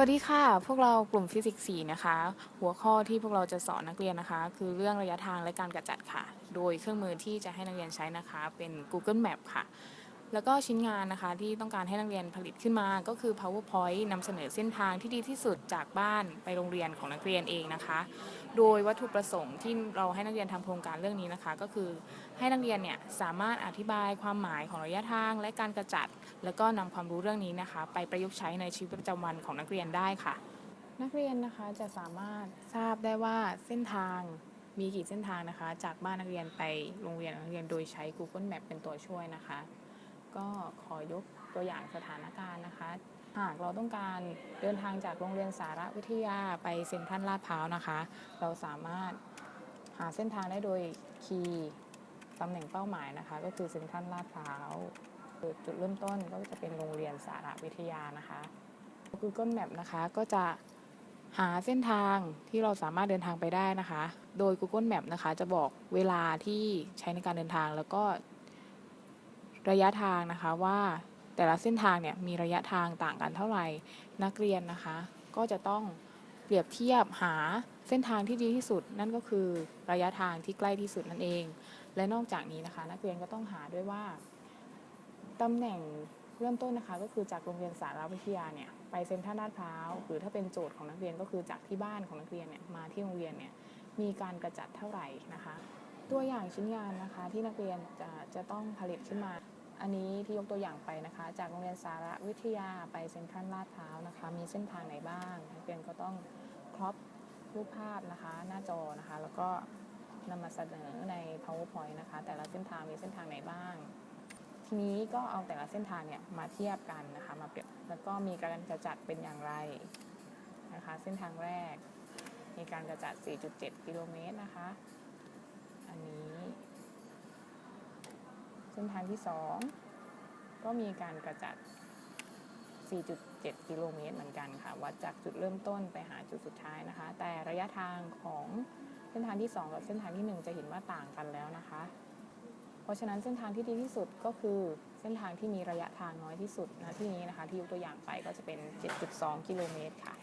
วัสดีค่ะ พวกเรากลุ่มฟิสิกส์4นะคะ หัวข้อที่พวกเราจะสอนนักเรียนนะคะ คือเรื่องระยะทางและการกระจัดค่ะ โดยเครื่องมือที่จะให้นักเรียนใช้นะคะ เป็น Google Map ค่ะ แล้วก็ชิ้นงานนะคะที่ต้องการให้นักเรียนผลิตขึ้นมาก็คือ PowerPoint นำเสนอเส้นทางที่ดีที่สุดจากบ้านไปโรงเรียนของนักเรียนเองนะคะ โดยวัตถุประสงค์ที่เราให้นักเรียนทำโครงการเรื่องนี้นะคะ ก็คือให้นักเรียนเนี่ยสามารถอธิบายความหมายของระยะทาง และการกระจัด แล้วก็นำความรู้เรื่องนี้นะคะ ไปประยุกต์ใช้ในชีวิตประจำวันของนักเรียนได้ค่ะ นักเรียนนะคะจะสามารถทราบได้ว่าเส้นทางมีกี่เส้นทางนะคะ จากบ้านนักเรียนไปโรงเรียนนักเรียนโดยใช้ Google Map เป็นตัวช่วยนะคะ ก็ขอยกตัวอย่างสถานการณ์นะคะ หากเราต้องการเดินทางจากโรงเรียนสารวิทยาไปเซ็นทรัลลาดพร้าวนะคะ เราสามารถหาเส้นทางได้โดยคีย์ตำแหน่งเป้าหมายนะคะ ก็คือเซ็นทรัลลาดพร้าวจุดเริ่มต้นก็จะเป็นโรงเรียนสารวิทยานะคะ Google Map นะคะก็จะหาเส้นทางที่เราสามารถเดินทางไปได้นะคะ โดย Google Map นะคะ จะบอกเวลาที่ใช้ในการเดินทางแล้วก็ ระยะทางนะคะว่าแต่ละเส้นทางเนี่ยมีระยะทางต่างกันเท่าไหร่ นักเรียนนะคะ ก็จะต้องเปรียบเทียบหาเส้นทางที่ดีที่สุด นั่นก็คือระยะทางที่ใกล้ที่สุดนั่นเอง และนอกจากนี้นะคะ นักเรียนก็ต้องหาด้วยว่าตำแหน่งเริ่มต้นนะคะก็คือจากโรงเรียนสารวิทยาเนี่ยไปเซ็นทรัลลาดพร้าวหรือถ้าเป็นโจทย์ของนักเรียนก็คือจากที่บ้านของนักเรียนเนี่ยมาที่โรงเรียนเนี่ยมีการกระจัดเท่าไหร่นะคะ ตัวอย่างชิ้นงานนะคะที่นักเรียนจะจะต้องผลิตขึ้นมา อันนี้ที่ยกตัวอย่างไปนะคะ จากโรงเรียนสารวิทยาไปเซ็นทรัลลาดพร้าวนะคะ มีเส้นทางไหนบ้างนักเรียนก็ต้องครอปรูปภาพนะคะ หน้าจอนะคะ แล้วก็นำมาเสนอใน powerpoint นะคะ แต่ละเส้นทางมีเส้นทางไหนบ้าง ทีนี้ก็เอาแต่ละเส้นทางเนี่ยมาเทียบกันนะคะ มาเปรียบ แล้วก็มีการกระจัดเป็นอย่างไรนะคะ เส้นทางแรก มีการกระจัด 4.7 กิโลเมตรนะคะ อันนี้ เส้นทางที่ 2 ก็มีการกระจัด 4.7 กิโลเมตรเหมือนกันค่ะ วัดจากจุดเริ่มต้นไปหาจุดสุดท้ายนะคะ แต่ระยะทางของเส้นทางที่ 2 กับเส้นทางที่ 1 จะเห็นว่าต่างกันแล้วนะคะ เพราะฉะนั้นเส้นทางที่ดีที่สุดก็คือเส้นทางที่มีระยะทางน้อยที่สุดนะที่นี้นะคะ ที่ยกตัวอย่างไปก็จะเป็น 7.2 กิโลเมตรค่ะ